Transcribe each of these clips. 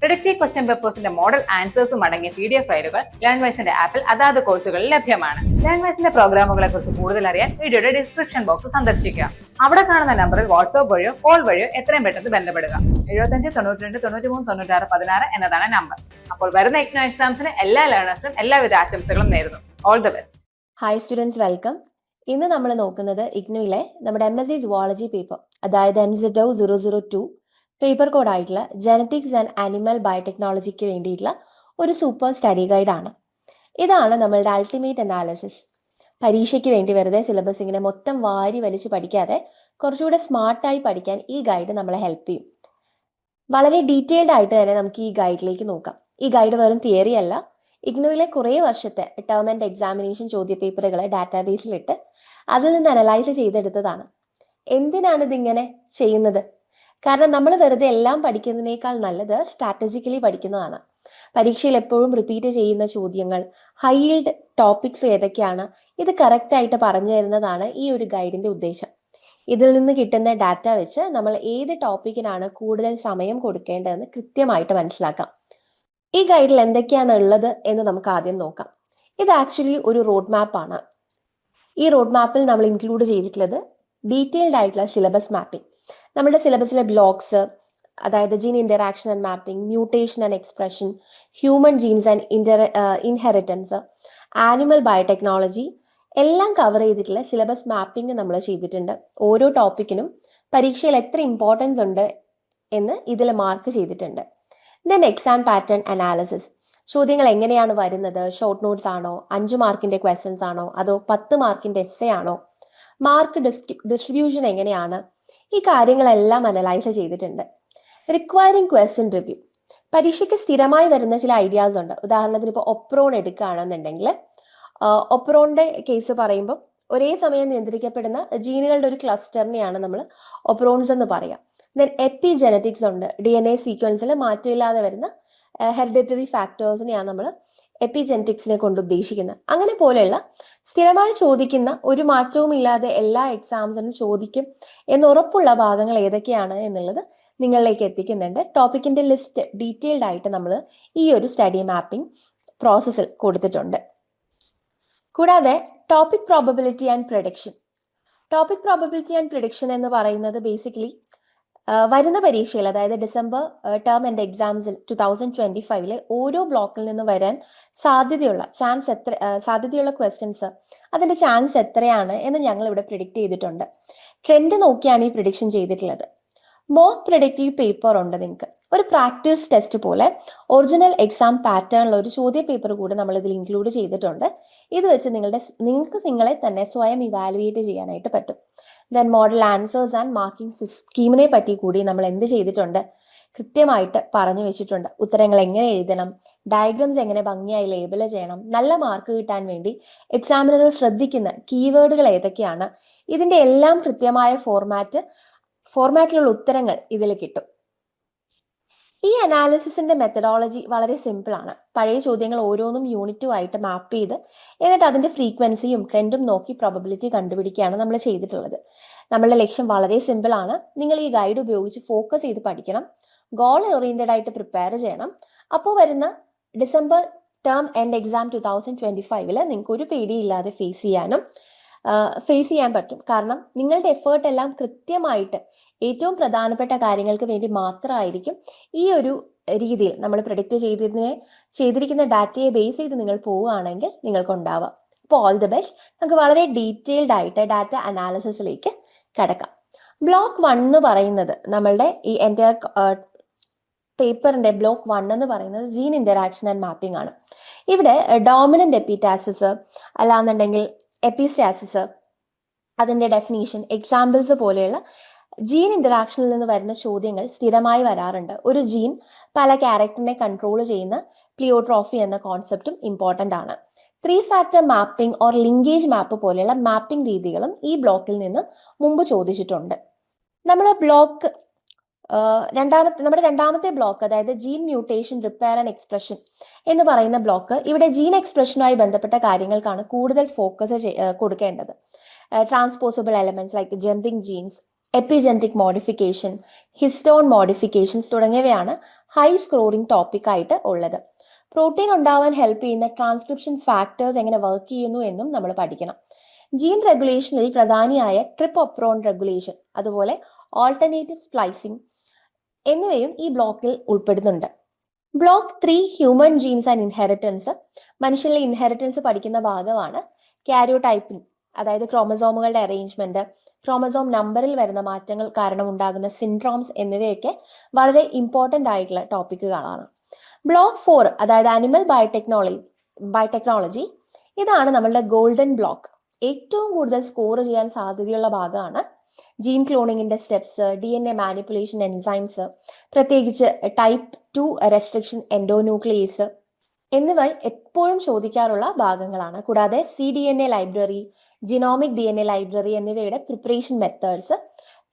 Predictive question പേപ്പേഴ്സിന്റെ model ആൻസേഴ്സും അടങ്ങിയ പി ഡി എഫ് ഫയലുകൾ ലേൺവൈസിന്റെ ആപ്പിൽ അതാത് കോഴ്സുകളിൽ ലഭ്യമാണ്. ലേൺവൈസിന്റെ പ്രോഗ്രാമുകളെ കുറിച്ച് കൂടുതൽ അറിയാൻ വീഡിയോയുടെ ഡിസ്ക്രിപ്ഷൻ ബോക്സ് സന്ദർശിക്കുക. അവിടെ കാണുന്ന നമ്പറിൽ വാട്സ്ആപ്പ് വഴിയോ കോൾ വഴിയോ എത്രയും പെട്ടെന്ന് ബന്ധപ്പെടുക. എഴുപത്തഞ്ച് തൊണ്ണൂറ്റി രണ്ട് തൊണ്ണൂറ്റി മൂന്ന് തൊണ്ണൂറ്റാറ് പതിനാറ് എന്നതാണ് നമ്പർ അപ്പോൾ വരുന്ന ഇഗ്നോ എക്സാംസിന് എല്ലാ ലേണേഴ്സിനും എല്ലാവിധ ആശംസകളും നേരുന്നു. All the best hi students welcome ഇന്ന് നമ്മൾ നോക്കുന്നത് ഇഗ്നുവിലെ നമ്മുടെ M S C zoology paper അതായത് M Z zero zero two paper code ആയിട്ടുള്ള ജനറ്റിക്സ് ആൻഡ് ആനിമൽ ബയോടെക്നോളജിക്ക് വേണ്ടിയിട്ടുള്ള ഒരു സൂപ്പർ സ്റ്റഡി ഗൈഡാണ്. ഇതാണ് നമ്മളുടെ അൾട്ടിമേറ്റ് അനാലിസിസ് പരീക്ഷയ്ക്ക് വേണ്ടി വെറുതെ സിലബസ് ഇങ്ങനെ മൊത്തം വാരി വലിച്ച് പഠിക്കാതെ കുറച്ചുകൂടെ സ്മാർട്ടായി പഠിക്കാൻ ഈ ഗൈഡ് നമ്മളെ ഹെൽപ്പ് ചെയ്യും. വളരെ ഡീറ്റെയിൽഡ് ആയിട്ട് തന്നെ നമുക്ക് ഈ ഗൈഡിലേക്ക് നോക്കാം. ഈ ഗൈഡ് വെറും തിയറി അല്ല. ഇഗ്നോയിലെ കുറേ വർഷത്തെ ടേം ആൻഡ് എക്സാമിനേഷൻ ചോദ്യ പേപ്പറുകൾ ഡാറ്റാബേസിലിട്ട് അതിൽ നിന്ന് അനലൈസ് ചെയ്തെടുത്തതാണ്. എന്തിനാണ് ഇതിങ്ങനെ ചെയ്യുന്നത്? കാരണം നമ്മൾ വെറുതെ എല്ലാം പഠിക്കുന്നതിനേക്കാൾ നല്ലത് സ്ട്രാറ്റജിക്കലി പഠിക്കുന്നതാണ്. പരീക്ഷയിൽ എപ്പോഴും റിപ്പീറ്റ് ചെയ്യുന്ന ചോദ്യങ്ങൾ ഹൈൽഡ് ടോപ്പിക്സ് ഏതൊക്കെയാണ് ഇത് കറക്റ്റ് ആയിട്ട് പറഞ്ഞു തരുന്നതാണ് ഈ ഒരു ഗൈഡിന്റെ ഉദ്ദേശം. ഇതിൽ നിന്ന് കിട്ടുന്ന ഡാറ്റ വെച്ച് നമ്മൾ ഏത് ടോപ്പിക്കിനാണ് കൂടുതൽ സമയം കൊടുക്കേണ്ടതെന്ന് കൃത്യമായിട്ട് മനസ്സിലാക്കാം. ഈ ഗൈഡിൽ എന്തൊക്കെയാണ് ഉള്ളത് എന്ന് നമുക്ക് ആദ്യം നോക്കാം. ഇത് ആക്ച്വലി ഒരു റോഡ് മാപ്പാണ് ഈ റോഡ് മാപ്പിൽ നമ്മൾ ഇൻക്ലൂഡ് ചെയ്തിട്ടുള്ളത് ഡീറ്റെയിൽഡ് ആയിട്ടുള്ള സിലബസ് മാപ്പിംഗ് നമ്മുടെ സിലബസിലെ ബ്ലോക്സ് അതായത് gene interaction and mapping mutation and expression human genes and inter inheritance animal biotechnology എല്ലാം കവർ ചെയ്തിട്ടുള്ള സിലബസ് മാപ്പിംഗ് നമ്മൾ ചെയ്തിട്ടുണ്ട്. ഓരോ ടോപ്പിക്കിനും പരീക്ഷയിൽ എത്ര ഇമ്പോർട്ടൻസ് ഉണ്ട് എന്ന് ഇതിൽ മാർക്ക് ചെയ്തിട്ടുണ്ട്. ദെൻ എക്സാം പാറ്റേൺ അനാലിസിസ് ചോദ്യങ്ങൾ എങ്ങനെയാണ് വരുന്നത്? ഷോർട്ട് നോട്ട്സ് ആണോ? അഞ്ച് മാർക്കിന്റെ ക്വസ്റ്റ്യൻസ് ആണോ? അതോ പത്ത് മാർക്കിന്റെ എസ് ആണോ? മാർക്ക് ഡിസ്ട്രിബ്യൂഷൻ എങ്ങനെയാണ്? ഈ കാര്യങ്ങളെല്ലാം അനലൈസ് ചെയ്തിട്ടുണ്ട്. റിക്വയറിംഗ് ക്വസ്റ്റ്യൻ റിവ്യൂ പരീക്ഷയ്ക്ക് സ്ഥിരമായി വരുന്ന ചില ഐഡിയാസ് ഉണ്ട്. ഉദാഹരണത്തിന് ഇപ്പോൾ ഒപ്രോൺ എടുക്കുകയാണെന്നുണ്ടെങ്കിൽ ഒപ്രോണിന്റെ കേസ് പറയുമ്പോൾ ഒരേ സമയം നിയന്ത്രിക്കപ്പെടുന്ന ജീനുകളുടെ ഒരു ക്ലസ്റ്ററിനെയാണ് നമ്മൾ ഒപ്രോൺസ് എന്ന് പറയാം. ദെൻ എപ്പി ജനറ്റിക്സ് ഉണ്ട്. ഡി എൻ എ സീക്വൻസിൽ മാറ്റമില്ലാതെ വരുന്ന ഹെറിഡിറ്ററി ഫാക്ടേഴ്സിനെയാണ് നമ്മൾ എപ്പിജെനറ്റിക്സിനെ കൊണ്ട് ഉദ്ദേശിക്കുന്നത്. അങ്ങനെ പോലെയുള്ള സ്ഥിരമായി ചോദിക്കുന്ന ഒരു മാറ്റവും ഇല്ലാതെ എല്ലാ എക്സാംസിനും ചോദിക്കും എന്ന് ഉറപ്പുള്ള ഭാഗങ്ങൾ ഏതൊക്കെയാണ് എന്നുള്ളത് നിങ്ങളിലേക്ക് എത്തിക്കുന്നുണ്ട്. ടോപ്പിക്കിന്റെ ലിസ്റ്റ് ഡീറ്റെയിൽഡ് ആയിട്ട് നമ്മൾ ഈ ഒരു സ്റ്റഡി മാപ്പിംഗ് പ്രോസസ്സിൽ കൊടുത്തിട്ടുണ്ട്. കൂടാതെ topic probability and prediction topic probability and prediction എന്ന് പറയുന്നത് ബേസിക്കലി വരുന്ന പരീക്ഷയിൽ അതായത് ഡിസംബർ ടേം ആൻഡ് എക്സാംസിൽ ടു തൗസൻഡ് ട്വന്റി ഫൈവിൽ ഓരോ ബ്ലോക്കിൽ നിന്ന് വരാൻ സാധ്യതയുള്ള ചാൻസ് എത്ര സാധ്യതയുള്ള ക്വസ്റ്റ്യൻസ് അതിന്റെ ചാൻസ് എത്രയാണ് എന്ന് ഞങ്ങൾ ഇവിടെ പ്രിഡിക്റ്റ് ചെയ്തിട്ടുണ്ട്. ട്രെൻഡ് നോക്കിയാണ് ഈ പ്രിഡിക്ഷൻ ചെയ്തിട്ടുള്ളത്. മോക്ക് പ്രിഡിക്റ്റീവ് പേപ്പർ ഉണ്ട് നിങ്ങൾക്ക് ഒരു പ്രാക്ടീസ് ടെസ്റ്റ് പോലെ ഒറിജിനൽ എക്സാം പാറ്റേണിൽ ഒരു ചോദ്യ പേപ്പർ കൂടി നമ്മൾ ഇതിൽ ഇൻക്ലൂഡ് ചെയ്തിട്ടുണ്ട്. ഇത് വെച്ച് നിങ്ങളുടെ നിങ്ങൾക്ക് നിങ്ങളെ തന്നെ സ്വയം ഇവാലുവേറ്റ് ചെയ്യാനായിട്ട് പറ്റും. Then model answers and marking സ്കീമിനെ പറ്റി കൂടി നമ്മൾ എന്ത് ചെയ്തിട്ടുണ്ട്? കൃത്യമായിട്ട് പറഞ്ഞു വെച്ചിട്ടുണ്ട്. ഉത്തരങ്ങൾ എങ്ങനെ എഴുതണം? ഡയഗ്രംസ് എങ്ങനെ ഭംഗിയായി ലേബൽ ചെയ്യണം? നല്ല മാർക്ക് കിട്ടാൻ വേണ്ടി എക്സാമിനറുകൾ ശ്രദ്ധിക്കുന്ന കീവേഡുകൾ ഏതൊക്കെയാണ്? ഇതിന്റെ എല്ലാം കൃത്യമായ ഫോർമാറ്റ് ഫോർമാറ്റിലുള്ള ഉത്തരങ്ങൾ ഇതിൽ കിട്ടും. ഈ അനാലിസിസിന്റെ മെത്തഡോളജി വളരെ സിമ്പിൾ ആണ്. പഴയ ചോദ്യങ്ങൾ ഓരോന്നും യൂണിറ്റും ആയിട്ട് മാപ്പ് ചെയ്ത് എന്നിട്ട് അതിന്റെ ഫ്രീക്വൻസിയും ട്രെൻഡും നോക്കി പ്രോബബിലിറ്റി കണ്ടുപിടിക്കുകയാണ് നമ്മൾ ചെയ്തിട്ടുള്ളത്. നമ്മളുടെ ലക്ഷ്യം വളരെ സിമ്പിൾ ആണ്. നിങ്ങൾ ഈ ഗൈഡ് ഉപയോഗിച്ച് ഫോക്കസ് ചെയ്ത് പഠിക്കണം. ഗോൾ ഓറിയന്റഡ് ആയിട്ട് പ്രിപ്പയർ ചെയ്യണം. അപ്പോൾ വരുന്ന December term end exam two thousand twenty ഫൈവിൽ നിങ്ങൾക്ക് ഒരു പേടിയില്ലാതെ ഫേസ് ചെയ്യാനും ഫേസ് ചെയ്യാൻ പറ്റും. കാരണം നിങ്ങളുടെ എഫേർട്ട് എല്ലാം കൃത്യമായിട്ട് ഏറ്റവും പ്രധാനപ്പെട്ട കാര്യങ്ങൾക്ക് വേണ്ടി മാത്രമായിരിക്കും ഈ ഒരു രീതിയിൽ നമ്മൾ പ്രൊഡിക്റ്റ് ചെയ്തതിനെ ചെയ്തിരിക്കുന്ന ഡാറ്റയെ ബേസ് ചെയ്ത് നിങ്ങൾ പോവുകയാണെങ്കിൽ നിങ്ങൾക്ക് ഉണ്ടാവാം അപ്പോൾ ഓൾ ദി ബെസ്റ്റ് നമുക്ക് വളരെ ഡീറ്റെയിൽഡ് ആയിട്ട് ഡാറ്റ അനാലിസിസിലേക്ക് കിടക്കാം. ബ്ലോക്ക് വൺ എന്ന് പറയുന്നത് നമ്മളുടെ ഈ എന്റെ പേപ്പറിന്റെ ബ്ലോക്ക് വൺ എന്ന് പറയുന്നത് ജീൻ ഇന്ററാക്ഷൻ ആൻഡ് മാപ്പിംഗ് ആണ്. ഇവിടെ ഡോമിനന്റ് എപ്പിറ്റാസിസ് അല്ലാന്നുണ്ടെങ്കിൽ എപ്പിസ്റ്റാസിസ് അതിന്റെ ഡെഫിനീഷൻ എക്സാമ്പിൾസ് പോലെയുള്ള ജീൻ ഇന്ററാക്ഷനിൽ നിന്ന് വരുന്ന ചോദ്യങ്ങൾ സ്ഥിരമായി വരാറുണ്ട്. ഒരു ജീൻ പല ക്യാരക്ടറിനെ കൺട്രോൾ ചെയ്യുന്ന പ്ലിയോട്രോഫി എന്ന കോൺസെപ്റ്റും ഇമ്പോർട്ടന്റ് ആണ്. Three factor mapping or linkage map പോലെയുള്ള മാപ്പിംഗ് രീതികളും ഈ ബ്ലോക്കിൽ നിന്ന് മുമ്പ് ചോദിച്ചിട്ടുണ്ട്. നമ്മൾ ബ്ലോക്ക് രണ്ടാമത്തെ നമ്മുടെ രണ്ടാമത്തെ ബ്ലോക്ക് അതായത് gene mutation repair and expression എന്ന് പറയുന്ന ബ്ലോക്ക് ഇവിടെ ജീൻ എക്സ്പ്രഷനുമായി ബന്ധപ്പെട്ട കാര്യങ്ങൾക്കാണ് കൂടുതൽ ഫോക്കസ് കൊടുക്കേണ്ടത്. Transposable elements like jumping genes epigenetic modification histone modifications തുടങ്ങിയവയാണ് ഹൈ സ്കോറിംഗ് ടോപ്പിക് ആയിട്ട് ഉള്ളത്. പ്രോട്ടീൻ ഉണ്ടാവാൻ ഹെൽപ്പ് ചെയ്യുന്ന ട്രാൻസ്ക്രിപ്ഷൻ ഫാക്ടേഴ്സ് എങ്ങനെ വർക്ക് ചെയ്യുന്നു എന്നും നമ്മൾ പഠിക്കണം. ജീൻ റെഗുലേഷനിൽ പ്രധാനിയായ ട്രിപ്പ് ഒപ്രോൺ റെഗുലേഷൻ അതുപോലെ ഓൾട്ടർനേറ്റീവ് സ്പ്ലൈസിംഗ് എന്നിവയും ഈ ബ്ലോക്കിൽ ഉൾപ്പെടുന്നുണ്ട്. Block three human genes and inheritance മനുഷ്യനിലെ inheritance പഠിക്കുന്ന ഭാഗമാണ് കാരിയോടൈപ്പിംഗ് അതായത് ക്രോമസോമുകളുടെ അറേഞ്ച്മെന്റ് ക്രോമസോം നമ്പറിൽ വരുന്ന മാറ്റങ്ങൾ കാരണം ഉണ്ടാകുന്ന സിൻഡ്രോംസ് എന്നിവയൊക്കെ വളരെ ഇമ്പോർട്ടന്റ് ആയിട്ടുള്ള ടോപ്പിക്കുകളാണ് ബ്ലോക്ക് ഫോർ അതായത് അനിമൽ ബയോടെക്നോളജി ബയോടെക്നോളജി ഇതാണ് നമ്മളുടെ ഗോൾഡൻ ബ്ലോക്ക് ഏറ്റവും കൂടുതൽ സ്കോർ ചെയ്യാൻ സാധ്യതയുള്ള ഭാഗമാണ് gene ക്ലോണിങ്ങിന്റെ steps D N A manipulation enzymes പ്രത്യേകിച്ച് ടൈപ്പ് ടു റെസ്ട്രിക്ഷൻ എൻഡോന്യൂക്ലിയേസ് എന്നിവ എപ്പോഴും ചോദിക്കാറുള്ള ഭാഗങ്ങളാണ്. കൂടാതെ C D N A library genomic D N A library എന്നിവയുടെ പ്രിപ്പറേഷൻ മെത്തേഡ്സ്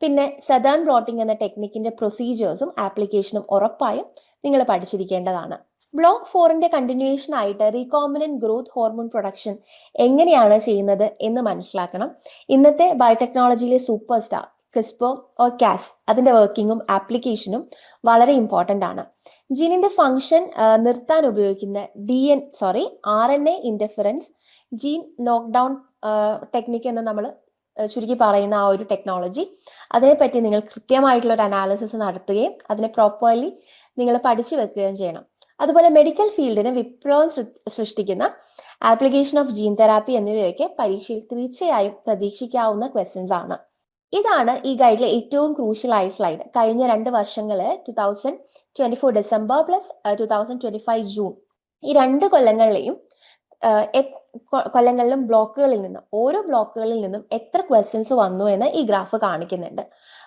പിന്നെ സദേൺ ബ്ലോട്ടിംഗ് എന്ന ടെക്നിക്കിന്റെ പ്രൊസീജിയേഴ്സും ആപ്ലിക്കേഷനും ഉറപ്പായും നിങ്ങൾ പഠിച്ചിരിക്കേണ്ടതാണ്. ബ്ലോക്ക് ഫോറിന്റെ കണ്ടിന്യൂവേഷൻ ആയിട്ട് റീകോമിനന്റ് ഗ്രോത്ത് ഹോർമോൺ പ്രൊഡക്ഷൻ എങ്ങനെയാണ് ചെയ്യുന്നത് എന്ന് മനസ്സിലാക്കണം. ഇന്നത്തെ ബയോടെക്നോളജിയിലെ super star CRISPR or Cas അതിന്റെ വർക്കിംഗും ആപ്ലിക്കേഷനും വളരെ ഇമ്പോർട്ടന്റ് ആണ്. ജീനിന്റെ ഫംഗ്ഷൻ നിർത്താൻ ഉപയോഗിക്കുന്ന D N sorry R N A interference gene knockdown technique എന്ന് നമ്മൾ ചുരുക്കി പറയുന്ന ആ ഒരു ടെക്നോളജി അതിനെപ്പറ്റി നിങ്ങൾ കൃത്യമായിട്ടുള്ള ഒരു അനാലിസിസ് നടത്തുകയും അതിനെ പ്രോപ്പർലി നിങ്ങൾ പഠിച്ചു വെക്കുകയും ചെയ്യണം. അതുപോലെ മെഡിക്കൽ ഫീൽഡിന് വിപ്ലവം സൃഷ്ടിക്കുന്ന ആപ്ലിക്കേഷൻ ഓഫ് ജീൻ തെറാപ്പി എന്നിവയൊക്കെ പരീക്ഷയിൽ തീർച്ചയായും പ്രതീക്ഷിക്കാവുന്ന ക്വസ്റ്റ്യൻസ് ആണ്. ഇതാണ് ഈ ഗൈഡിലെ ഏറ്റവും ക്രൂഷ്യൽ ആയ സ്ലൈഡ് കഴിഞ്ഞ രണ്ട് വർഷങ്ങൾ two thousand twenty four December plus two thousand twenty five June ഈ രണ്ട് കൊല്ലങ്ങളിലെയും കൊല്ലങ്ങളിലും ബ്ലോക്കുകളിൽ നിന്നും ഓരോ ബ്ലോക്കുകളിൽ നിന്നും എത്ര ക്വസ്റ്റ്യൻസ് വന്നു എന്ന് ഈ ഗ്രാഫ് കാണിക്കുന്നുണ്ട്.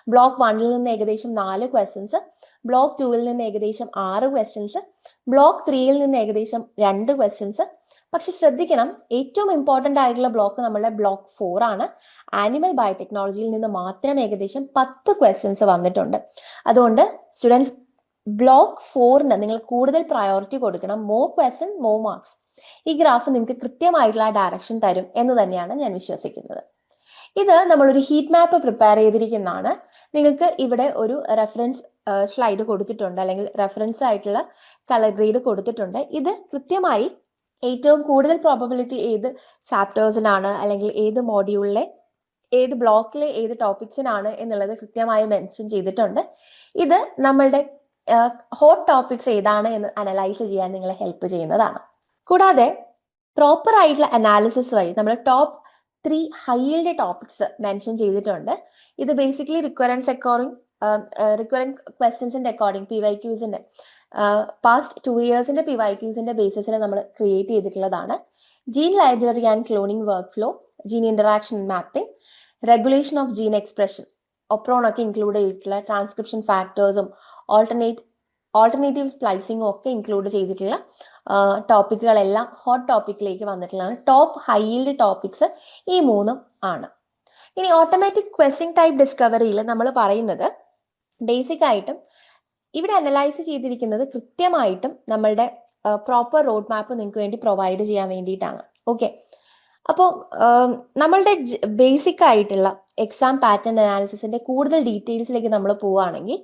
ബ്ലോക്ക് വണ്ണിൽ നിന്ന് ഏകദേശം നാല് ക്വസ്റ്റ്യൻസ് ബ്ലോക്ക് ടൂവിൽ നിന്ന് ഏകദേശം ആറ് ക്വസ്റ്റ്യൻസ് ബ്ലോക്ക് ത്രീയിൽ നിന്ന് ഏകദേശം രണ്ട് ക്വസ്റ്റ്യൻസ് പക്ഷെ ശ്രദ്ധിക്കണം ഏറ്റവും ഇമ്പോർട്ടന്റ് ആയിട്ടുള്ള ബ്ലോക്ക് നമ്മളുടെ ബ്ലോക്ക് ഫോർ ആണ്. ആനിമൽ ബയോടെക്നോളജിയിൽ നിന്ന് മാത്രം ഏകദേശം പത്ത് ക്വസ്റ്റ്യൻസ് വന്നിട്ടുണ്ട്. അതുകൊണ്ട് സ്റ്റുഡൻസ് ബ്ലോക്ക് ഫോറിന് നിങ്ങൾ കൂടുതൽ പ്രയോറിറ്റി കൊടുക്കണം. മോർ ക്വസ്റ്റൻ മോർ മാർക്സ് ഈ ഗ്രാഫ് നിങ്ങൾക്ക് കൃത്യമായിട്ടുള്ള ഡയറക്ഷൻ തരും എന്ന് തന്നെയാണ് ഞാൻ വിശ്വസിക്കുന്നത്. ഇത് നമ്മളൊരു ഹീറ്റ് മാപ്പ് പ്രിപ്പയർ ചെയ്തിരിക്കുന്നതാണ്. നിങ്ങൾക്ക് ഇവിടെ ഒരു റെഫറൻസ് സ്ലൈഡ് കൊടുത്തിട്ടുണ്ട്. അല്ലെങ്കിൽ റെഫറൻസ് ആയിട്ടുള്ള കളർ ഗ്രേഡ് കൊടുത്തിട്ടുണ്ട്. ഇത് കൃത്യമായി ഏറ്റവും കൂടുതൽ പ്രോബബിലിറ്റി ഏത് ചാപ്റ്റേഴ്സിനാണ് അല്ലെങ്കിൽ ഏത് മോഡ്യൂളിലെ ഏത് ബ്ലോക്കിലെ ഏത് ടോപ്പിക്സിനാണ് എന്നുള്ളത് കൃത്യമായി മെൻഷൻ ചെയ്തിട്ടുണ്ട്. ഇത് നമ്മളുടെ ഹോട്ട് ടോപ്പിക്സ് ഏതാണ് എന്ന് അനലൈസ് ചെയ്യാൻ നിങ്ങളെ ഹെൽപ്പ് ചെയ്യുന്നതാണ്. കൂടാതെ പ്രോപ്പർ ആയിട്ടുള്ള അനാലിസിസ് വഴി നമ്മൾ top three high yield topics mention ചെയ്തിട്ടുണ്ട്. ഇത് ബേസിക്കലി റിക്വയറൻസ് അക്കോർഡിംഗ് റിക്വയറന്റ് ക്വസ്റ്റ്യൻസിന്റെ അക്കോർഡിംഗ് പി വൈ ക്യൂസിന്റെ പാസ്റ്റ് ടു ഇയേഴ്സിന്റെ പി വൈ ക്യൂസിന്റെ ബേസിസിൽ നമ്മൾ ക്രിയേറ്റ് ചെയ്തിട്ടുള്ളതാണ്. Gene library and cloning workflow gene interaction mapping regulation of gene expression operon ഒക്കെ ഇൻക്ലൂഡ് ചെയ്തിട്ടുള്ള ട്രാൻസ്ക്രിപ്ഷൻ ഫാക്ടേഴ്സും ഓൾട്ടർനേറ്റ് ഓൾട്ടർനേറ്റീവ് സ്പ്ലൈസിങ്ങും ഒക്കെ ഇൻക്ലൂഡ് ചെയ്തിട്ടുള്ള ടോപ്പിക്കുകളെല്ലാം ഹോട്ട് ടോപ്പിക്കിലേക്ക് വന്നിട്ടുള്ളതാണ്. ടോപ്പ് ഹൈൽഡ് ടോപ്പിക്സ് ഈ മൂന്നും ആണ്. ഇനി ഓട്ടോമാറ്റിക് ക്വസ്റ്റ്യൻ ടൈപ്പ് ഡിസ്കവറിയിൽ നമ്മൾ പറയുന്നത് ബേസിക് ആയിട്ടും ഇവിടെ അനലൈസ് ചെയ്തിരിക്കുന്നത് കൃത്യമായിട്ടും നമ്മളുടെ പ്രോപ്പർ റോഡ് മാപ്പ് നിങ്ങൾക്ക് വേണ്ടി പ്രൊവൈഡ് ചെയ്യാൻ വേണ്ടിയിട്ടാണ്. ഓക്കെ അപ്പോൾ നമ്മളുടെ ബേസിക് ആയിട്ടുള്ള എക്സാം പാറ്റേൺ അനാലിസിസിന്റെ കൂടുതൽ ഡീറ്റെയിൽസിലേക്ക് നമ്മൾ പോവുകയാണെങ്കിൽ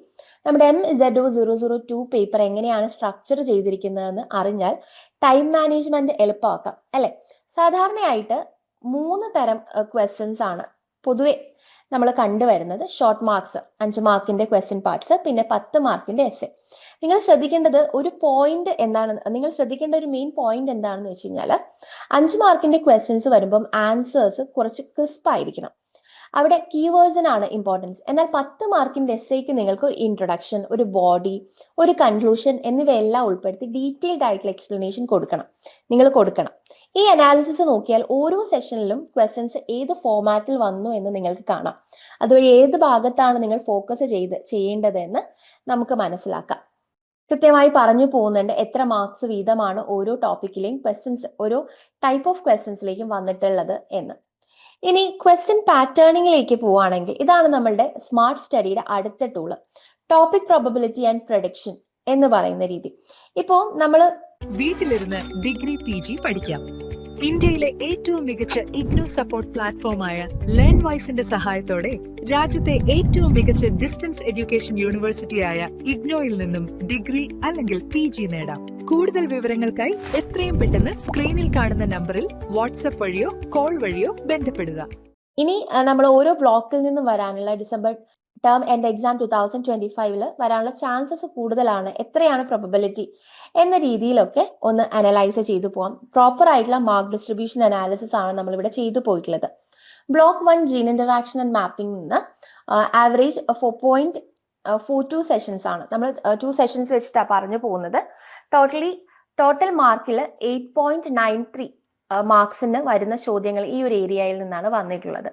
നമ്മുടെ M Z zero zero two paper എങ്ങനെയാണ് സ്ട്രക്ചർ ചെയ്തിരിക്കുന്നതെന്ന് അറിഞ്ഞാൽ ടൈം മാനേജ്മെന്റ് എളുപ്പമാക്കാം അല്ലെ? സാധാരണയായിട്ട് മൂന്ന് തരം ക്വസ്റ്റ്യൻസ് ആണ് പൊതുവെ നമ്മൾ കണ്ടുവരുന്നത്. ഷോർട്ട് മാർക്സ് അഞ്ച് മാർക്കിന്റെ ക്വസ്റ്റ്യൻ പാർട്സ് പിന്നെ പത്ത് മാർക്കിന്റെ എസ് നിങ്ങൾ ശ്രദ്ധിക്കേണ്ടത് ഒരു പോയിന്റ് എന്താണ് നിങ്ങൾ ശ്രദ്ധിക്കേണ്ട ഒരു മെയിൻ പോയിന്റ് എന്താണെന്ന് വെച്ച് കഴിഞ്ഞാൽ അഞ്ച് മാർക്കിന്റെ ക്വസ്റ്റ്യൻസ് വരുമ്പം ആൻസേഴ്സ് കുറച്ച് ക്രിസ്പ് ആയിരിക്കണം. അവിടെ കീവേഡ്സിനാണ് ഇമ്പോർട്ടൻസ് എന്നാൽ പത്ത് മാർക്കിന്റെ എസ്സേക്ക് നിങ്ങൾക്ക് ഒരു ഇൻട്രൊഡക്ഷൻ ഒരു ബോഡി ഒരു കൺക്ലൂഷൻ എന്നിവയെല്ലാം ഉൾപ്പെടുത്തി ഡീറ്റെയിൽഡ് ആയിട്ടുള്ള എക്സ്പ്ലനേഷൻ കൊടുക്കണം. നിങ്ങൾ കൊടുക്കണം. ഈ അനാലിസിസ് നോക്കിയാൽ ഓരോ സെഷനിലും ക്വസ്റ്റ്യൻസ് ഏത് ഫോമാറ്റിൽ വന്നു എന്ന് നിങ്ങൾക്ക് കാണാം. അതുവഴി ഏത് ഭാഗത്താണ് നിങ്ങൾ ഫോക്കസ് ചെയ്ത് ചെയ്യേണ്ടതെന്ന് നമുക്ക് മനസ്സിലാക്കാം. കൃത്യമായി പറഞ്ഞു പോകുന്നുണ്ട് എത്ര മാർക്സ് വീതമാണ് ഓരോ ടോപ്പിക്കിലെയും ക്വസ്റ്റ്യൻസ് ഓരോ ടൈപ്പ് ഓഫ് ക്വസ്റ്റ്യൻസിലേക്കും വന്നിട്ടുള്ളത് എന്ന്. ഇനി ക്വസ്റ്റ്യൻ പാറ്റേണിങ്ങിലേക്ക് പോവുകയാണെങ്കിൽ ഇതാണ് നമ്മളുടെ സ്മാർട്ട് സ്റ്റഡിയുടെ അടുത്ത tool topic probability and prediction എന്ന് പറയുന്ന രീതി. ഇപ്പോ നമ്മൾ വീട്ടിലിരുന്ന് ഡിഗ്രി പി ജി പഠിക്കാം. ഇന്ത്യയിലെ ഏറ്റവും മികച്ച ഇഗ്നു സപ്പോർട്ട് പ്ലാറ്റ്ഫോമായ ലേൺ വൈസിന്റെ സഹായത്തോടെ രാജ്യത്തെ ഏറ്റവും മികച്ച ഡിസ്റ്റൻസ് എഡ്യൂക്കേഷൻ യൂണിവേഴ്സിറ്റിയായ ഇഗ്നോയിൽ നിന്നും ഡിഗ്രി അല്ലെങ്കിൽ പി നേടാം. കൂടുതൽ വിവരങ്ങൾക്കായി എത്രയും പെട്ടെന്ന് സ്ക്രീനിൽ കാണുന്ന നമ്പറിൽ വാട്സപ്പ് വഴിയോ കോൾ വഴിയോ ബന്ധപ്പെടുക. ഇനി നമ്മൾ ഓരോ ബ്ലോക്കിൽ നിന്നും വരാനുള്ള December term end exam two thousand twenty ഫൈവിൽ വരാനുള്ള ചാൻസസ് കൂടുതലാണ്. എത്രയാണ് പ്രൊബബിലിറ്റി എന്ന രീതിയിലൊക്കെ ഒന്ന് അനലൈസ് ചെയ്തു പോകാം പ്രോപ്പർ ആയിട്ടുള്ള മാർക്ക് ഡിസ്ട്രിബ്യൂഷൻ അനാലിസിസ് ആണ് നമ്മൾ ഇവിടെ ചെയ്തു പോയിട്ടുള്ളത്. Block one gene interaction and mapping നിന്ന് average four point four two sessions ആണ്. നമ്മൾ ടു സെഷൻസ് വെച്ചിട്ടാണ് പറഞ്ഞു പോകുന്നത്. ടോട്ടലി ടോട്ടൽ മാർക്കിൽ എയ്റ്റ് പോയിന്റ് നയൻ ത്രീ മാർക്സിന് വരുന്ന ചോദ്യങ്ങൾ ഈ ഒരു ഏരിയയിൽ നിന്നാണ് വന്നിട്ടുള്ളത്.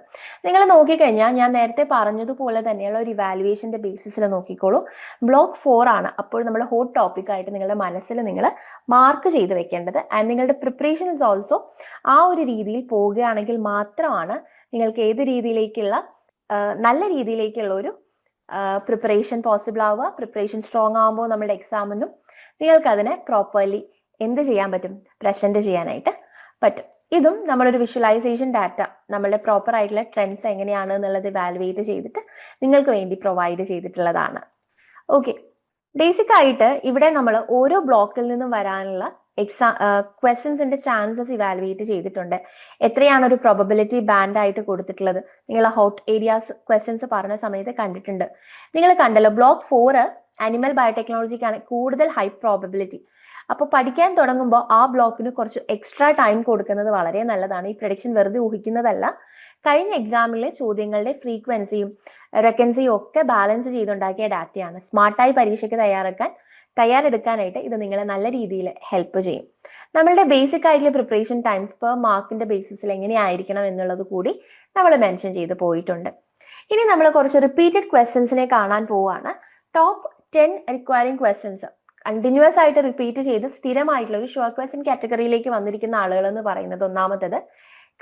നിങ്ങൾ നോക്കിക്കഴിഞ്ഞാൽ ഞാൻ നേരത്തെ പറഞ്ഞതുപോലെ തന്നെയുള്ള ഒരു ഇവാലുവേഷന്റെ ബേസിസിൽ നോക്കിക്കോളൂ. ബ്ലോക്ക് ഫോർ ആണ് അപ്പോൾ നമ്മൾ ഹോട്ട് ടോപ്പിക് ആയിട്ട് നിങ്ങളുടെ മനസ്സിൽ നിങ്ങൾ മാർക്ക് ചെയ്ത് വെക്കേണ്ടത്. ആൻഡ് നിങ്ങളുടെ പ്രിപ്പറേഷൻ ഇസ് ഓൾസോ ആ ഒരു രീതിയിൽ പോവുകയാണെങ്കിൽ മാത്രമാണ് നിങ്ങൾക്ക് ഏത് രീതിയിലേക്കുള്ള നല്ല രീതിയിലേക്കുള്ള ഒരു പ്രിപ്പറേഷൻ പോസിബിൾ ആവുക. പ്രിപ്പറേഷൻ സ്ട്രോങ് ആകുമ്പോൾ നമ്മുടെ എക്സാമിനും നിങ്ങൾക്ക് അതിനെ പ്രോപ്പർലി എന്ത് ചെയ്യാൻ പറ്റും? പ്രസന്റ് ചെയ്യാനായിട്ട് പറ്റും. ഇതും നമ്മളൊരു വിഷ്വലൈസേഷൻ ഡാറ്റ നമ്മളുടെ പ്രോപ്പർ ആയിട്ടുള്ള ട്രെൻഡ്സ് എങ്ങനെയാണ് എന്നുള്ളത് വാലുവേറ്റ് ചെയ്തിട്ട് നിങ്ങൾക്ക് വേണ്ടി പ്രൊവൈഡ് ചെയ്തിട്ടുള്ളതാണ്. ഓക്കെ ബേസിക് ആയിട്ട് ഇവിടെ നമ്മൾ ഓരോ ബ്ലോക്കിൽ നിന്നും വരാനുള്ള എക്സാം ക്വസ്റ്റ്യൻസിന്റെ ചാൻസസ് ഇവാലുവേറ്റ് ചെയ്തിട്ടുണ്ട്. എത്രയാണ് ഒരു പ്രോബബിലിറ്റി ബാൻഡ് ആയിട്ട് കൊടുത്തിട്ടുള്ളത്? നിങ്ങൾ ഹോട്ട് ഏരിയാസ് ക്വസ്റ്റ്യൻസ് പറഞ്ഞ സമയത്ത് കണ്ടിട്ടുണ്ട്. നിങ്ങൾ കണ്ടല്ലോ ബ്ലോക്ക് ഫോർ അനിമൽ ബയോടെക്നോളജിക്കാണ് കൂടുതൽ ഹൈ പ്രോബബിലിറ്റി അപ്പോൾ പഠിക്കാൻ തുടങ്ങുമ്പോൾ ആ ബ്ലോക്കിന് കുറച്ച് എക്സ്ട്രാ ടൈം കൊടുക്കുന്നത് വളരെ നല്ലതാണ്. ഈ പ്രഡിക്ഷൻ വെറുതെ ഊഹിക്കുന്നതല്ല. കഴിഞ്ഞ എക്സാമിലെ ചോദ്യങ്ങളുടെ ഫ്രീക്വൻസിയും റെക്കൻസിയും ഒക്കെ ബാലൻസ് ചെയ്തുണ്ടാക്കിയ ഡാറ്റയാണ് സ്മാർട്ടായി പരീക്ഷയ്ക്ക് തയ്യാറാക്കാൻ തയ്യാറെടുക്കാനായിട്ട് ഇത് നിങ്ങളെ നല്ല രീതിയിൽ ഹെൽപ്പ് ചെയ്യും. നമ്മളുടെ ബേസിക് ആയിട്ടുള്ള പ്രിപ്പറേഷൻ ടൈംസ് പെർ മാർക്കിന്റെ ബേസിസിൽ എങ്ങനെയായിരിക്കണം എന്നുള്ളത് കൂടി നമ്മൾ മെൻഷൻ ചെയ്ത് പോയിട്ടുണ്ട്. ഇനി നമ്മൾ കുറച്ച് റിപ്പീറ്റഡ് ക്വസ്റ്റ്യൻസിനെ കാണാൻ പോവുകയാണ് top ten recurring questions continuous ആയിട്ട് റിപ്പീറ്റ് ചെയ്ത് സ്ഥിരമായിട്ടുള്ള ഒരു ഷുവർ ക്വസ്റ്റ്യൻ കാറ്റഗറിയിലേക്ക് വന്നിരിക്കുന്ന ആളുകൾ എന്ന് പറയുന്നത് ഒന്നാമത്തത്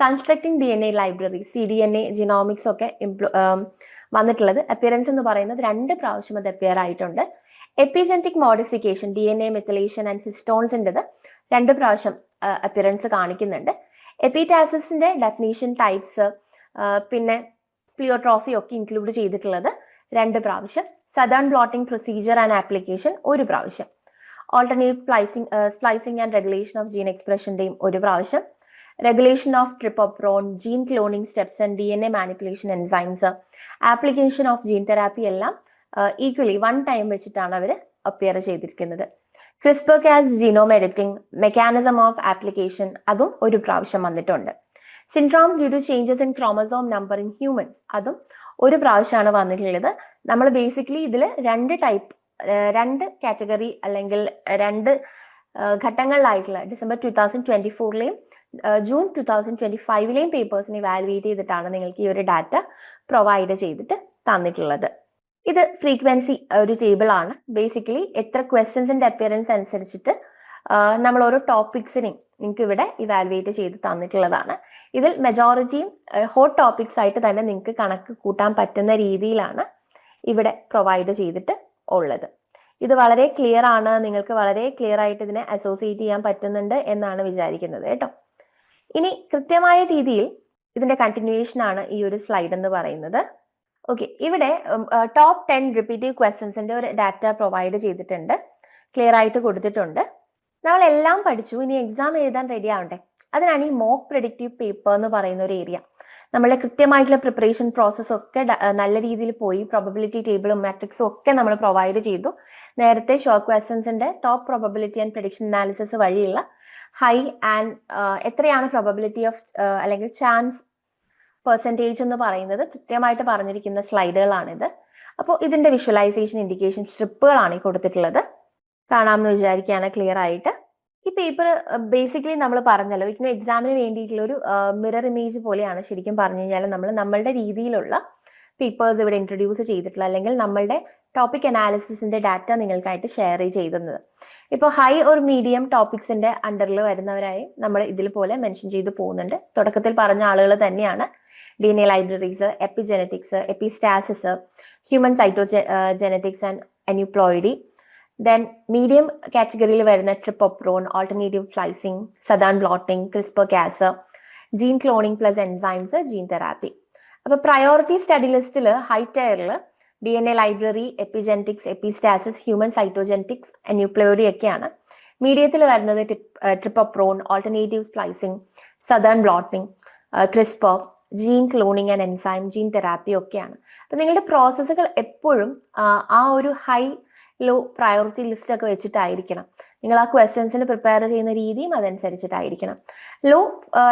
constructing D N A library C D N A genomics ഒക്കെ വന്നിട്ടുള്ളത്. അപ്പിയറൻസ് എന്ന് പറയുന്നത് രണ്ട് പ്രാവശ്യം അത് അപ്പിയർ ആയിട്ടുണ്ട്. Epigenetic modification D N A methylation and ഹിസ്റ്റോൺസിന്റെത് രണ്ട് പ്രാവശ്യം അപ്പിയറൻസ് കാണിക്കുന്നുണ്ട്. എപ്പിറ്റാസിന്റെ ഡെഫിനേഷൻ ടൈപ്സ് പിന്നെ പ്ലിയോട്രോഫി ഒക്കെ ഇൻക്ലൂഡ് ചെയ്തിട്ടുള്ളത് രണ്ട് പ്രാവശ്യം. Southern blotting procedure and application ഒരു പ്രാവശ്യം. Alternate splicing splicing and regulation of gene എക്സ്പ്രഷന്റെയും ഒരു പ്രാവശ്യം. Regulation of trp operon gene cloning steps and D N A manipulation enzymes application of gene therapy എല്ലാം ഈക്വലി വൺ ടൈം വെച്ചിട്ടാണ് അവർ appear ചെയ്തിരിക്കുന്നത്. CRISPR Cas genome editing mechanism of application അതും ഒരു പ്രാവശ്യം വന്നിട്ടുണ്ട്. Syndromes due to changes in chromosome number in humans അതും ഒരു പ്രാവശ്യമാണ് വന്നിട്ടുള്ളത്. നമ്മൾ ബേസിക്കലി ഇതിൽ രണ്ട് ടൈപ്പ് രണ്ട് കാറ്റഗറി അല്ലെങ്കിൽ രണ്ട് ഘട്ടങ്ങളിലായിട്ടുള്ള ഡിസംബർ ടു തൗസൻഡ് ട്വന്റി ഫോറിലെയും ജൂൺ ടു തൗസൻഡ് ട്വന്റി ഫൈവിലെയും പേപ്പേഴ്സിനെ വാലുവേറ്റ് ചെയ്തിട്ടാണ് നിങ്ങൾക്ക് ഈ ഒരു ഡാറ്റ പ്രൊവൈഡ് ചെയ്തിട്ട് തന്നിട്ടുള്ളത്. ഇത് ഫ്രീക്വൻസി ഒരു ടേബിൾ ആണ്. ബേസിക്കലി എത്ര ക്വസ്റ്റ്യൻസിന്റെ അപ്പിയറൻസ് അനുസരിച്ചിട്ട് നമ്മൾ ഓരോ ടോപ്പിക്സിനെയും നിങ്ങൾക്ക് ഇവിടെ ഇവാലുവേറ്റ് ചെയ്ത് തന്നിട്ടുള്ളതാണ്. ഇതിൽ മെജോറിറ്റിയും ഹോട്ട് ടോപ്പിക്സ് ആയിട്ട് തന്നെ നിങ്ങൾക്ക് കണക്ക് കൂട്ടാൻ പറ്റുന്ന രീതിയിലാണ് ഇവിടെ പ്രൊവൈഡ് ചെയ്തിട്ട് ഉള്ളത്. ഇത് വളരെ ക്ലിയർ ആണ്. നിങ്ങൾക്ക് വളരെ ക്ലിയർ ആയിട്ട് ഇതിനെ അസോസിയേറ്റ് ചെയ്യാൻ പറ്റുന്നുണ്ട് എന്നാണ് വിചാരിക്കുന്നത് കേട്ടോ. ഇനി കൃത്യമായ രീതിയിൽ ഇതിന്റെ കണ്ടിന്യൂവേഷൻ ആണ് ഈ ഒരു സ്ലൈഡ് എന്ന് പറയുന്നത്. ഓക്കെ ഇവിടെ ടോപ്പ് ടെൻ റിപ്പീറ്റീവ് ക്വസ്റ്റ്യൻസിന്റെ ഒരു ഡാറ്റ പ്രൊവൈഡ് ചെയ്തിട്ടുണ്ട്. ക്ലിയർ ആയിട്ട് കൊടുത്തിട്ടുണ്ട്. നമ്മൾ എല്ലാം പഠിച്ചു. ഇനി എക്സാം എഴുതാൻ റെഡി ആവണ്ടേ? അതിനാണ് ഈ മോക്ക് പ്രഡിക്റ്റീവ് പേപ്പർ എന്ന് പറയുന്ന ഒരു ഏരിയ നമ്മളെ കൃത്യമായിട്ടുള്ള പ്രിപ്പറേഷൻ പ്രോസസ്സ് ഒക്കെ നല്ല രീതിയിൽ പോയി പ്രോബബിലിറ്റി ടേബിളും മാട്രിക്സും ഒക്കെ നമ്മൾ പ്രൊവൈഡ് ചെയ്തു. നേരത്തെ short ക്വസ്റ്റൻസിന്റെ top probability and prediction analysis വഴിയുള്ള ഹൈ ആൻഡ് എത്രയാണ് പ്രോബബിലിറ്റി ഓഫ് അല്ലെങ്കിൽ ചാൻസ് പെർസെന്റേജ് എന്ന് പറയുന്നത് കൃത്യമായിട്ട് പറഞ്ഞിരിക്കുന്ന സ്ലൈഡുകളാണിത് അപ്പോൾ ഇതിന്റെ വിഷ്വലൈസേഷൻ ഇൻഡിക്കേഷൻ സ്ട്രിപ്പുകളാണ് ഈ കൊടുത്തിട്ടുള്ളത്. കാണാമെന്ന് വിചാരിക്കുകയാണ് ക്ലിയർ ആയിട്ട്. ഈ പേപ്പർ ബേസിക്കലി നമ്മൾ പറഞ്ഞല്ലോ ഇഗ്നോ എക്സാമിന് വേണ്ടിയിട്ടുള്ള ഒരു മിറർ ഇമേജ് പോലെയാണ് ശരിക്കും പറഞ്ഞു കഴിഞ്ഞാൽ നമ്മൾ നമ്മളുടെ രീതിയിലുള്ള പേപ്പേഴ്സ് ഇവിടെ ഇൻട്രൊഡ്യൂസ് ചെയ്തിട്ടുള്ള അല്ലെങ്കിൽ നമ്മളുടെ ടോപ്പിക് അനാലിസിസിന്റെ ഡാറ്റ നിങ്ങൾക്കായിട്ട് ഷെയർ ചെയ്യുന്നത് ഇപ്പോൾ ഹൈ ഓർ മീഡിയം ടോപ്പിക്സിന്റെ അണ്ടറിൽ വരുന്നവരായി നമ്മൾ ഇതിൽ പോലെ മെൻഷൻ ചെയ്ത് പോകുന്നുണ്ട്. തുടക്കത്തിൽ പറഞ്ഞ ആളുകൾ തന്നെയാണ്. D N A libraries epigenetics epistasis human cytogenetics and aneuploidy then medium കാറ്റഗറിയിൽ വരുന്ന trp operon alternative splicing Southern blotting CRISPR Cas gene cloning plus enzymes gene therapy അപ്പൊ പ്രയോറിറ്റി സ്റ്റഡി ലിസ്റ്റിൽ high D N A library epigenetics epistasis human cytogenetics nucleoid ഒക്കെയാണ്. മീഡിയത്തിൽ വരുന്നത് trp operon alternative splicing Southern blotting CRISPR gene cloning and enzyme gene therapy ഒക്കെയാണ്. അപ്പൊ നിങ്ങളുടെ പ്രോസസ്സുകൾ എപ്പോഴും ആ ഒരു ഹൈ ലോ പ്രയോറിറ്റി ലിസ്റ്റ് ഒക്കെ വെച്ചിട്ടായിരിക്കണം. നിങ്ങൾ ആ ക്വസ്റ്റ്യൻസിന് പ്രിപ്പയർ ചെയ്യുന്ന രീതിയും അതനുസരിച്ചിട്ടായിരിക്കണം. ലോ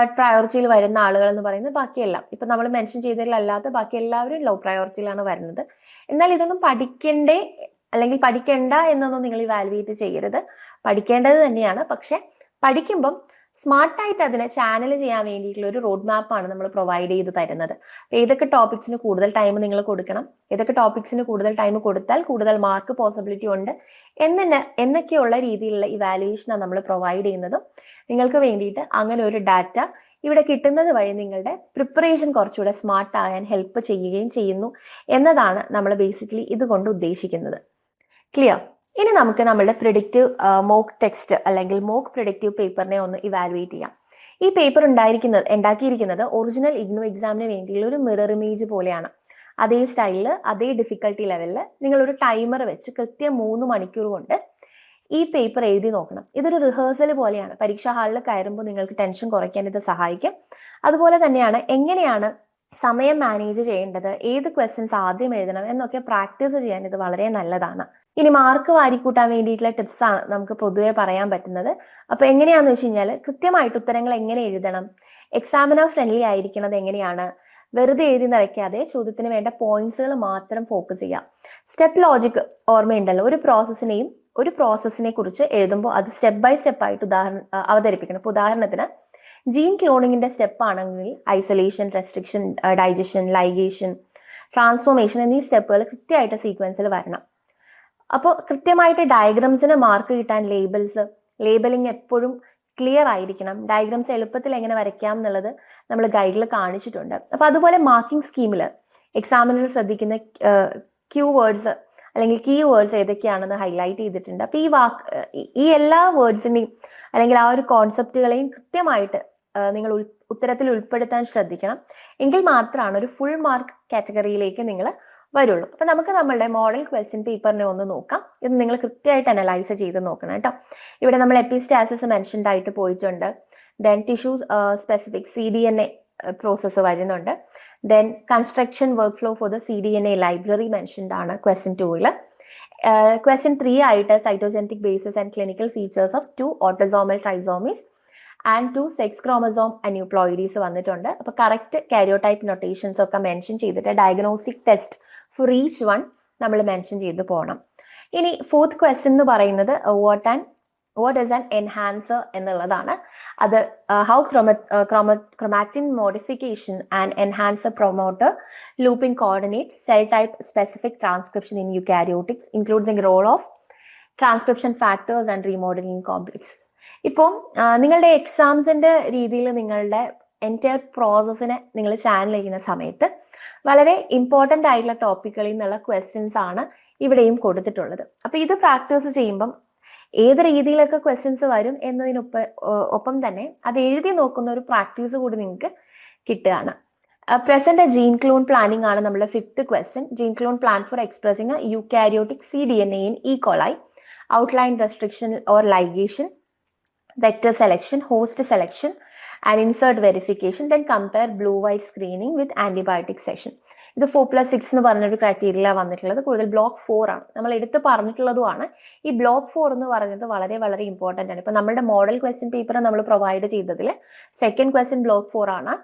പ്രയോറിറ്റിയിൽ വരുന്ന ആളുകൾ എന്ന് പറയുന്നത് ബാക്കിയെല്ലാം. ഇപ്പൊ നമ്മൾ മെൻഷൻ ചെയ്തതിലല്ലാത്ത ബാക്കി എല്ലാവരും ലോ പ്രയോറിറ്റിയിലാണ് വരുന്നത്. എന്നാൽ ഇതൊന്നും പഠിക്കണ്ടേ അല്ലെങ്കിൽ പഠിക്കണ്ട എന്നൊന്നും നിങ്ങൾ ഇവാലുവേറ്റ് ചെയ്യരുത്. പഠിക്കേണ്ടത് തന്നെയാണ്. പക്ഷെ പഠിക്കുമ്പം സ്മാർട്ടായിട്ട് അതിനെ ചാനൽ ചെയ്യാൻ വേണ്ടിയിട്ടുള്ള ഒരു റോഡ് മാപ്പാണ് നമ്മൾ പ്രൊവൈഡ് ചെയ്ത് തരുന്നത്. ഏതൊക്കെ ടോപ്പിക്സിന് കൂടുതൽ ടൈം നിങ്ങൾ കൊടുക്കണം? ഏതൊക്കെ ടോപ്പിക്സിന് കൂടുതൽ ടൈം കൊടുത്താൽ കൂടുതൽ മാർക്ക് പോസിബിലിറ്റി ഉണ്ട്? എന്നെ എന്നൊക്കെയുള്ള രീതിയിലുള്ള ഇവാലുവേഷനാണ് നമ്മൾ പ്രൊവൈഡ് ചെയ്യുന്നതും. നിങ്ങൾക്ക് വേണ്ടിയിട്ട് അങ്ങനെ ഒരു ഡാറ്റ ഇവിടെ കിട്ടുന്നത് വഴി നിങ്ങളുടെ പ്രിപ്പറേഷൻ കുറച്ചുകൂടെ സ്മാർട്ട് ആകാൻ ഹെൽപ്പ് ചെയ്യുകയും ചെയ്യുന്നു. എന്നതാണ് നമ്മൾ ബേസിക്കലി ഇതുകൊണ്ട് ഉദ്ദേശിക്കുന്നത്. ക്ലിയർ ഇനി നമുക്ക് നമ്മുടെ പ്രിഡിക്റ്റീവ് മോക്ക് ടെക്സ്റ്റ് അല്ലെങ്കിൽ മോക്ക് പ്രിഡിക്റ്റീവ് പേപ്പറിനെ ഒന്ന് ഇവാലുവേറ്റ് ചെയ്യാം. ഈ പേപ്പർ ഉണ്ടായിരിക്കുന്നത് ഉണ്ടാക്കിയിരിക്കുന്നത് ഒറിജിനൽ ഇഗ്നോ എക്സാമിന് വേണ്ടിയുള്ള ഒരു മിറർ ഇമേജ് പോലെയാണ്. അതേ സ്റ്റൈലിൽ അതേ ഡിഫിക്കൽട്ടി ലെവലിൽ നിങ്ങൾ ഒരു ടൈമർ വെച്ച് കൃത്യം മൂന്ന് മണിക്കൂർ കൊണ്ട് ഈ പേപ്പർ എഴുതി നോക്കണം. ഇതൊരു റിഹേഴ്സൽ പോലെയാണ്. പരീക്ഷാ ഹാളിൽ കയറുമ്പോൾ നിങ്ങൾക്ക് ടെൻഷൻ കുറയ്ക്കാൻ ഇത് സഹായിക്കും. അതുപോലെ തന്നെയാണ് എങ്ങനെയാണ് സമയം മാനേജ് ചെയ്യേണ്ടത് ഏത് ക്വസ്റ്റ്യൻസ് ആദ്യം എഴുതണം എന്നൊക്കെ പ്രാക്ടീസ് ചെയ്യാൻ ഇത് വളരെ നല്ലതാണ്. ഇനി മാർക്ക് വാരിക്കൂട്ടാൻ വേണ്ടിയിട്ടുള്ള ടിപ്സ് ആണ് നമുക്ക് പൊതുവെ പറയാൻ പറ്റുന്നത്. അപ്പൊ എങ്ങനെയാന്ന് വെച്ച് കഴിഞ്ഞാൽ കൃത്യമായിട്ട് ഉത്തരങ്ങൾ എങ്ങനെ എഴുതണം? എക്സാമിനർ ഫ്രണ്ട്ലി ആയിരിക്കണത് എങ്ങനെയാണ്? വെറുതെ എഴുതി നിറയ്ക്കാതെ ചോദ്യത്തിന് വേണ്ട പോയിന്റ്സുകൾ മാത്രം ഫോക്കസ് ചെയ്യാം സ്റ്റെപ്പ് ലോജിക് ഓർമ്മയുണ്ടല്ലോ. ഒരു പ്രോസസ്സിനെയും ഒരു പ്രോസസ്സിനെ കുറിച്ച് എഴുതുമ്പോൾ അത് സ്റ്റെപ്പ് ബൈ സ്റ്റെപ്പ് ആയിട്ട് ഉദാഹരണം അവതരിപ്പിക്കണം. അപ്പൊ ഉദാഹരണത്തിന് ജീൻ ക്ലോണിങ്ങിന്റെ സ്റ്റെപ്പ് ആണെങ്കിൽ isolation restriction digestion ligation transformation എന്നീ സ്റ്റെപ്പുകൾ കൃത്യമായിട്ട് സീക്വൻസിൽ വരണം. അപ്പോൾ കൃത്യമായിട്ട് ഡയഗ്രംസിന് മാർക്ക് കിട്ടാൻ ലേബിൾസ് ലേബലിംഗ് എപ്പോഴും ക്ലിയർ ആയിരിക്കണം. ഡയഗ്രംസ് എളുപ്പത്തിൽ എങ്ങനെ വരയ്ക്കാം എന്നുള്ളത് നമ്മൾ ഗൈഡിൽ കാണിച്ചിട്ടുണ്ട്. അപ്പൊ അതുപോലെ മാർക്കിംഗ് സ്കീമിൽ എക്സാമിനർ ശ്രദ്ധിക്കുന്ന ക്യൂ വേർഡ്സ് അല്ലെങ്കിൽ കീ വേർഡ്സ് ഏതൊക്കെയാണെന്ന് ഹൈലൈറ്റ് ചെയ്തിട്ടുണ്ട്. അപ്പൊ ഈ വാക്ക് ഈ- എല്ലാ വേർഡ്സിനെയും അല്ലെങ്കിൽ ആ ഒരു കോൺസെപ്റ്റുകളെയും കൃത്യമായിട്ട് നിങ്ങൾ ഉത്തരത്തിൽ ഉൾപ്പെടുത്താൻ ശ്രദ്ധിക്കണം. എങ്കിൽ മാത്രമാണ് ഒരു ഫുൾ മാർക്ക് കാറ്റഗറിയിലേക്ക് നിങ്ങൾ വരുള്ളൂ. അപ്പൊ നമുക്ക് നമ്മളുടെ മോഡൽ ക്വസ്റ്റ്യൻ പേപ്പറിനെ ഒന്ന് നോക്കാം. ഇത് നിങ്ങൾ കൃത്യമായിട്ട് അനലൈസ് ചെയ്ത് നോക്കണം കേട്ടോ. ഇവിടെ നമ്മൾ എപ്പിസ്റ്റാസിസ് മെൻഷൻഡ് ആയിട്ട് പോയിട്ടുണ്ട്. Then tissue specific C D N A process വരുന്നുണ്ട്. Then construction work flow for the C D N A library mentioned ആണ് ക്വസ്റ്റ്യൻ ടൂവിൽ ക്വസ്റ്റ്യൻ ത്രീ ആയിട്ട് cytogenetic basis and clinical features of two autosomal trisomies and two sex chromosome aneuploidies വന്നിട്ടുണ്ട്. അപ്പൊ correct karyotype notations ഒക്കെ mention ചെയ്തിട്ട് diagnostic test for each one നമ്മൾ mention ചെയ്ത് പോകണം ഇനി ഫോർത്ത് ക്വസ്റ്റ്യൻ എന്ന് പറയുന്നത് what and what is an enhancer എന്നുള്ളതാണ്. അത് how chromatin modification and enhancer promoter looping coordinate cell type specific transcription in eukaryotes including role of transcription factors and remodeling complex ഇപ്പം നിങ്ങളുടെ എക്സാംസിന്റെ രീതിയിൽ നിങ്ങളുടെ എന്റയർ പ്രോസസ്സിനെ നിങ്ങൾ channel ചെയ്യുന്ന സമയത്ത് വളരെ ഇമ്പോർട്ടന്റ് ആയിട്ടുള്ള ടോപ്പിക്കുകളിൽ നിന്നുള്ള ക്വസ്റ്റ്യൻസ് ആണ് ഇവിടെയും കൊടുത്തിട്ടുള്ളത്. അപ്പോൾ ഇത് പ്രാക്ടീസ് ചെയ്യുമ്പം ഏത് രീതിയിലൊക്കെ ക്വസ്റ്റ്യൻസ് വരും എന്നതിനൊപ്പ ഒപ്പം തന്നെ അത് എഴുതി നോക്കുന്ന ഒരു പ്രാക്ടീസ് കൂടി നിങ്ങൾക്ക് കിട്ടുകയാണ്. പ്രസന്റ് ജീൻ ക്ലോൺ പ്ലാനിംഗ് ആണ് നമ്മുടെ fifth question gene clone plan for expressing eukaryotic C D N A in E coli outline restriction or ligation vector selection host selection, and insert verification, then compare blue white screening with antibiotic session. ഇത് four plus six എന്ന് പറഞ്ഞൊരു criteria വന്നിട്ടുള്ളത്. കൂടുതൽ block four ആണ്. നമ്മൾ എടുത്ത് പറഞ്ഞിട്ടുള്ളതുമാണ്. ഈ block four എന്ന് പറയുന്നത് വളരെ വളരെ ഇമ്പോർട്ടന്റ് ആണ്. ഇപ്പൊ നമ്മുടെ മോഡൽ ക്വസ്റ്റ്യൻ പേപ്പർ നമ്മൾ പ്രൊവൈഡ് ചെയ്തതിൽ. സെക്കൻഡ് ക്വസ്റ്റ്യൻ ബ്ലോക്ക് ഫോർ ആണ്.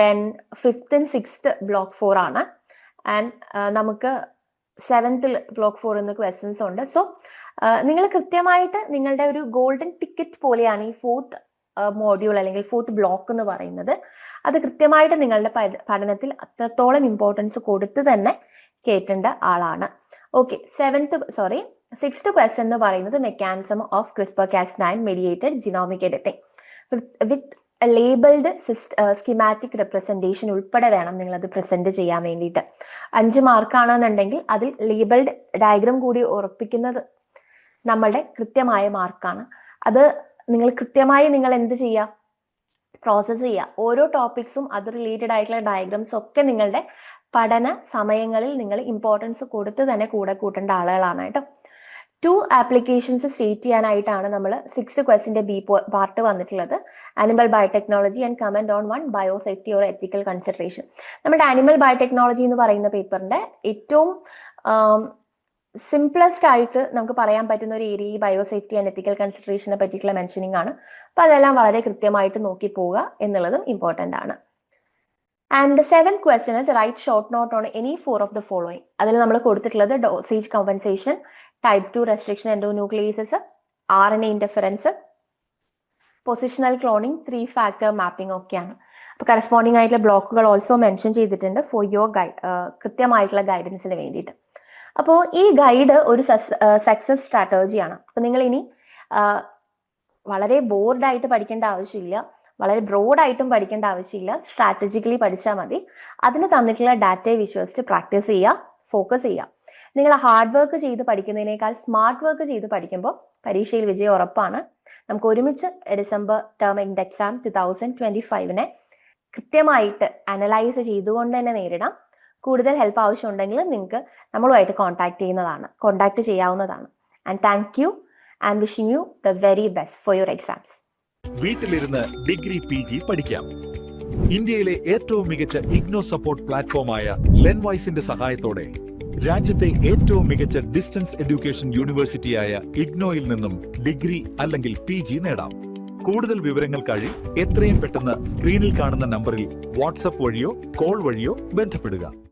Then fifth and sixth block four ആണ്. ആൻഡ് നമുക്ക് സെവൻത്തിൽ ബ്ലോക്ക് ഫോർ എന്ന ക്വസ്റ്റ്യൻസ് ഉണ്ട്. സോ നിങ്ങൾ കൃത്യമായിട്ട് നിങ്ങളുടെ ഒരു ഗോൾഡൻ ടിക്കറ്റ് പോലെയാണ് ഈ ഫോർത്ത് മോഡ്യൂൾ അല്ലെങ്കിൽ ഫോർത്ത് ബ്ലോക്ക് എന്ന് പറയുന്നത് അത് കൃത്യമായിട്ട് നിങ്ങളുടെ പഠ- പഠനത്തിൽ അത്രത്തോളം ഇമ്പോർട്ടൻസ് കൊടുത്ത് തന്നെ കേട്ടേണ്ട ആളാണ്. Okay seventh sorry sixth question എന്ന് പറയുന്നത് mechanism of CRISPR Cas nine mediated genomic editing with labelled schematic representation ഉൾപ്പെടെ വേണം നിങ്ങൾ അത് പ്രസന്റ് ചെയ്യാൻ വേണ്ടിയിട്ട്. അഞ്ച് മാർക്കാണെന്നുണ്ടെങ്കിൽ അതിൽ ലേബിൾഡ് ഡയഗ്രാം കൂടി ഉറപ്പിക്കുന്നത് നമ്മളുടെ കൃത്യമായ മാർക്കാണ് അത് നിങ്ങൾ കൃത്യമായി നിങ്ങൾ എന്ത് ചെയ്യുക പ്രോസസ്സ് ചെയ്യുക ഓരോ ടോപ്പിക്സും അത് റിലേറ്റഡ് ആയിട്ടുള്ള ഡയഗ്രാംസ് ഒക്കെ നിങ്ങളുടെ പഠന സമയങ്ങളിൽ നിങ്ങൾ ഇമ്പോർട്ടൻസ് കൊടുത്ത് തന്നെ കൂടെ കൂട്ടേണ്ട ആളുകളാണ് കേട്ടോ. ടു ആപ്ലിക്കേഷൻസ് സ്റ്റേറ്റ് ചെയ്യാനായിട്ടാണ് നമ്മൾ സിക്സ് ക്വസ്റ്റിന്റെ ബി പാർട്ട് വന്നിട്ടുള്ളത്. Animal biotechnology and comment on one bio safety or ethical consideration നമ്മുടെ ആനിമൽ ബയോടെക്നോളജി എന്ന് പറയുന്ന പേപ്പറിന്റെ ഏറ്റവും സിംപ്ലസ്റ്റ് ആയിട്ട് നമുക്ക് പറയാൻ പറ്റുന്ന ഒരു area bio safety and ethical കൺസിഡറേഷനെ പറ്റിയിട്ടുള്ള മെൻഷനിങ് ആണ്. അപ്പൊ അതെല്ലാം വളരെ കൃത്യമായിട്ട് നോക്കി പോവുക എന്നുള്ളതും ഇമ്പോർട്ടന്റ് ആണ്. And seven question is write short note on any four of the following അതിൽ നമ്മൾ കൊടുത്തിട്ടുള്ളത് dosage compensation type two restriction endonucleases R N A interference positional cloning three factor mapping ഒക്കെയാണ്. അപ്പോൾ കറസ്പോണ്ടിങ് ആയിട്ടുള്ള ബ്ലോക്കുകൾ ഓൾസോ മെൻഷൻ ചെയ്തിട്ടുണ്ട് for your guide കൃത്യമായിട്ടുള്ള ഗൈഡൻസിന് വേണ്ടിയിട്ട്. അപ്പോൾ ഈ ഗൈഡ് ഒരു സക്സസ് സ്ട്രാറ്റജിയാണ് അപ്പൊ നിങ്ങൾ ഇനി വളരെ ബോർഡായിട്ട് പഠിക്കേണ്ട ആവശ്യമില്ല വളരെ ബ്രോഡായിട്ടും പഠിക്കേണ്ട ആവശ്യമില്ല സ്ട്രാറ്റജിക്കലി പഠിച്ചാൽ മതി. അതിന് തന്നിട്ടുള്ള ഡാറ്റയെ വിശ്വസിച്ച് പ്രാക്ടീസ് ചെയ്യുക ഫോക്കസ് ചെയ്യുക നിങ്ങൾ ഹാർഡ് വർക്ക് ചെയ്ത് പഠിക്കുന്നതിനേക്കാൾ സ്മാർട്ട് വർക്ക് ചെയ്ത് പഠിക്കുമ്പോൾ പരീക്ഷയിൽ വിജയം ഉറപ്പാണ്. നമുക്ക് ഒരുമിച്ച് December term exam two thousand twenty ഫൈവിനെ കൃത്യമായിട്ട് അനലൈസ് ചെയ്തുകൊണ്ട് തന്നെ നേരിടാം. കൂടുതൽ ഹെൽപ്പ് ആവശ്യമുണ്ടെങ്കിൽ നിങ്ങൾക്ക് നമ്മളുമായിട്ട് കോൺടാക്ട് ചെയ്യുന്നതാണ് കോൺടാക്ട് ചെയ്യാവുന്നതാണ്. And thank you and wishing you the very best for your exams വീട്ടിലിരുന്ന് ഡിഗ്രി പി ജി പഠിക്കാം. ഇന്ത്യയിലെ ഏറ്റവും മികച്ച ഇഗ്നോ സപ്പോർട്ട് പ്ലാറ്റ്ഫോമായ ലെൻവൈസിന്റെ സഹായത്തോടെ രാജ്യത്തെ ഏറ്റവും മികച്ച ഡിസ്റ്റൻസ് എഡ്യൂക്കേഷൻ യൂണിവേഴ്സിറ്റിയായ ഇഗ്നോയിൽ നിന്നും ഡിഗ്രി അല്ലെങ്കിൽ പി ജി നേടാം. കൂടുതൽ വിവരങ്ങൾക്കായി എത്രയും പെട്ടെന്ന് സ്ക്രീനിൽ കാണുന്ന നമ്പറിൽ വാട്സപ്പ് വഴിയോ കോൾ വഴിയോ ബന്ധപ്പെടുക.